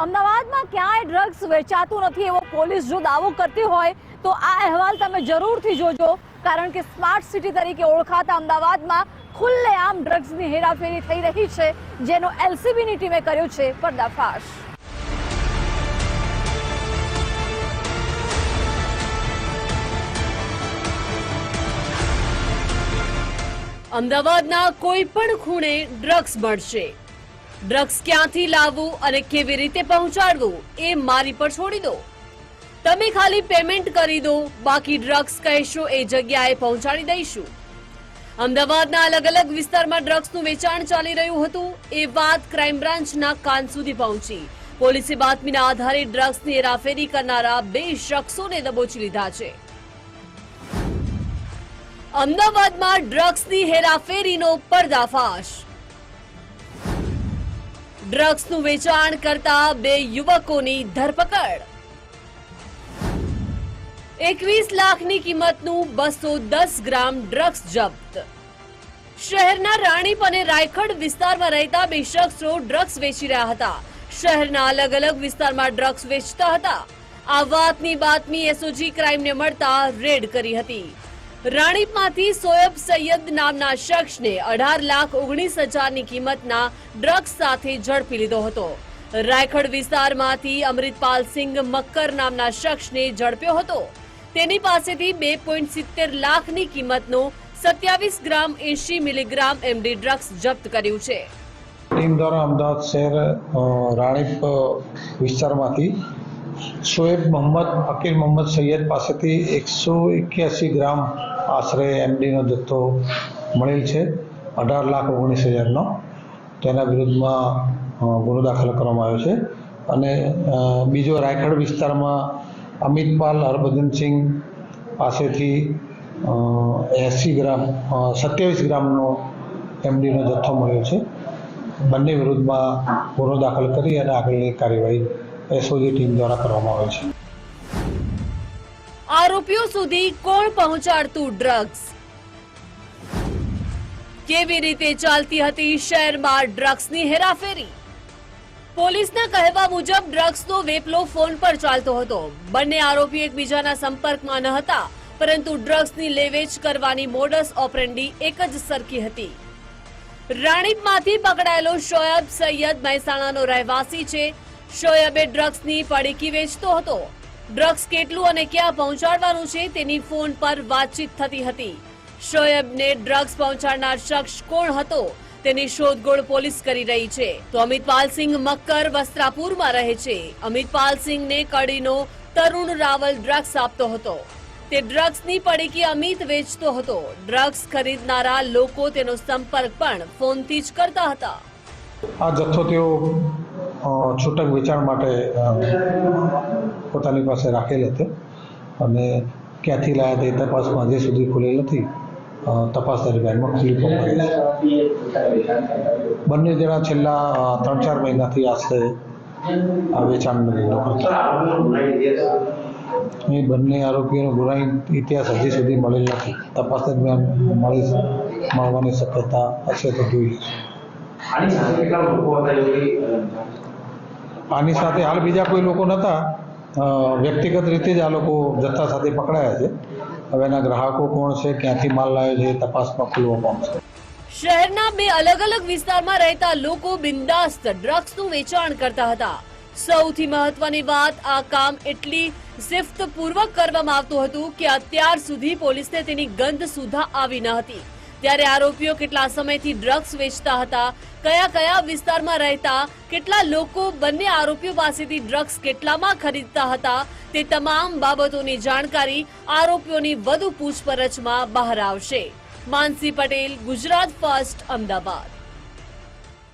ક્યાંય ડ્રગ્સ વેચાતું નથી એવો પોલીસ જો દાવો કરતી હોય, તો આ અહેવાલ તમે જરૂરથી જોજો, કારણ કે સ્માર્ટ સિટી તરીકે ઓળખાતા અમદાવાદમાં ખુલ્લેઆમ ડ્રગ્સની હેરાફેરી થઈ રહી છે, જેનો એલસીબીની ટીમે કર્યો છે પર્દાફાશ. અમદાવાદના કોઈ પણ ખૂણે ડ્રગ્સ મળશે ડ્રગ્સ ક્યાંથી લાવવું અને કેવી રીતે પહોંચાડવું એ મારી પર છોડી દો. તમે ખાલી પેમેન્ટ કરી દો, બાકી ડ્રગ્સ કહેશો એ જગ્યાએ પહોંચાડી દઈશું. અમદાવાદના અલગ અલગ વિસ્તારમાં ડ્રગ્સનું વેચાણ ચાલી રહ્યું હતું, એ વાત ક્રાઇમ બ્રાન્ચના કાન સુધી પહોંચી. પોલીસે બાતમીના આધારે ડ્રગ્સની હેરાફેરી કરનારા બે શખ્સોને દબોચી લીધા છે. અમદાવાદમાં ડ્રગ્સની હેરાફેરીનો પર્દાફાશ. ડ્રગ્સનું વેચાણ કરતા બે યુવકોની ધરપકડ. એકવીસ લાખની કિંમતનું બસો દસ ગ્રામ ડ્રગ્સ જપ્ત. શહેરના રાણીપ અને રાયખડ વિસ્તારમાં રહેતા બે શખ્સો ડ્રગ્સ વેચી રહ્યા હતા. શહેરના અલગ અલગ વિસ્તારમાં ડ્રગ્સ વેચતા હતા. આ વાતની બાતમી એસઓજી ક્રાઇમને મળતા રેડ કરી હતી. રાણીપમાંથી સોયબ સૈયદ નામના શખ્સને અઢાર લાખ ઓગણીસ હજારની કિંમતના ડ્રગ્સ સાથે ઝડપી લીધો હતો. રાયખડ વિસ્તારમાંથી અમૃતપાલ સિંઘ મક્કર નામના શખ્સને ઝડપ્યો હતો. તેની પાસેથી બે પોઈન્ટ સિત્તેર લાખની કિંમતનો સત્યાવીસ ગ્રામ એંશી મિલીગ્રામ એમડી ડ્રગ્સ જપ્ત કર્યું છે. ટીમ દ્વારા અમદાવાદ શહેર રાણીપ વિસ્તારમાંથી શોએબ મોહમ્મદ ફકીર મોહમ્મદ સૈયદ પાસેથી એકસો એક્યાસી ગ્રામ આશરે એમડીનો જથ્થો મળેલ છે. અઢાર લાખ ઓગણીસ હજારનો. તેના વિરુદ્ધમાં ગુનો દાખલ કરવામાં આવ્યો છે. અને બીજો રાયખડ વિસ્તારમાં અમિતપાલ હરભજનસિંહ પાસેથી એંસી ગ્રામ સત્યાવીસ ગ્રામનો એમડીનો જથ્થો મળ્યો છે. બંને વિરુદ્ધમાં ગુનો દાખલ કરી અને આગળની કાર્યવાહી એસઓજી ટીમ દ્વારા કરવામાં આવે છે. આરોપીઓ સુધી કોણ પહોંચાડતું ડ્રગ્સ કેવી રીતે ચાલતી હતી શહેરમાં ડ્રગ્સની હેરાફેરી? પોલીસના કહેવા મુજબ ડ્રગ્સનો વેપલો ફોન પર ચાલતો હતો. બંને આરોપી એકબીજાના સંપર્કમાં ન હતા, પરંતુ ડ્રગ્સની લેવેચ કરવાની મોડસ ઓપરેન્ડી એક જ સરખી હતી. રાણીપમાંથી પકડાયેલો શોયબ સૈયદ મહેસાણાનો રહેવાસી છે. શોયબે ડ્રગ્સની પડીકી વેચતો હતો. ડ્રગ્સ કેટલું અને ક્યાં પહોંચાડવાનું છે તેની ફોન પર વાતચીત થતી હતી. શોએબને ડ્રગ્સ પહોંચાડનાર શખ્સ કોણ હતો તેની શોધખોળ પોલીસ કરી રહી છે. તો અમિતપાલસિંહ મક્કર વસ્ત્રાપુરમાં રહે છે. અમિતપાલસિંહને કડીનો તરુણ રાવલ ડ્રગ્સ આપતો હતો. તે ડ્રગ્સની પડીકી અમિત વેચતો હતો. ડ્રગ્સ ખરીદનારા લોકો તેનો સંપર્ક પણ ફોનથી જ કરતા હતા. આ જથ્થો તેઓ છૂટક વેચાણ માટે પોતાની પાસે રાખેલ હતો અને ક્યાંથી લાયા તે તપાસમાં હજી સુધી ખુલેલ નથી. તપાસ દરમિયાનમાં ખુલ્લી પણ બંને જણા છેલ્લા ત્રણ ચાર મહિનાથી આશરે આ વેચાણનો ધંધો કરતા એ બંને આરોપીઓનો ગુના ઇતિહાસ હજી સુધી મળેલ નથી. તપાસ દરમિયાન મળી મળવાની શક્યતા હશે તો એવું આની સાથે હાલ બીજા કોઈ લોકો નહોતા વ્યક્તિગત રીતે જ આ લોકો જથ્થા સાથે પકડાયા છે. હવે એના ગ્રાહકો કોણ છે, ક્યાંથી માલ લાવ્યો છે તપાસમાં ખુલવા પામશે શહેરના બે અલગ અલગ વિસ્તારમાં રહેતા લોકો બિંદાસ્ત ડ્રગ્સનું વેચાણ કરતા હતા. સૌથી મહત્વની વાત, આ કામ એટલી શિફ્તપૂર્વક કરવામાં આવતું હતું કે અત્યાર સુધી પોલીસને તેની ગંધ સુધા આવી ન હતી. ત્યારે આરોપીઓ કેટલા સમયથી ડ્રગ્સ વેચતા હતા, કયા કયા વિસ્તારમાં રહેતા, કેટલા લોકો બંને આરોપીઓ પાસેથી ડ્રગ્સ કેટલામાં ખરીદતા હતા, તે તમામ બાબતોની જાણકારી આરોપીઓની વધુ પૂછપરછમાં બહાર આવશે. માનસી પટેલ, ગુજરાત ફર્સ્ટ, અમદાવાદ.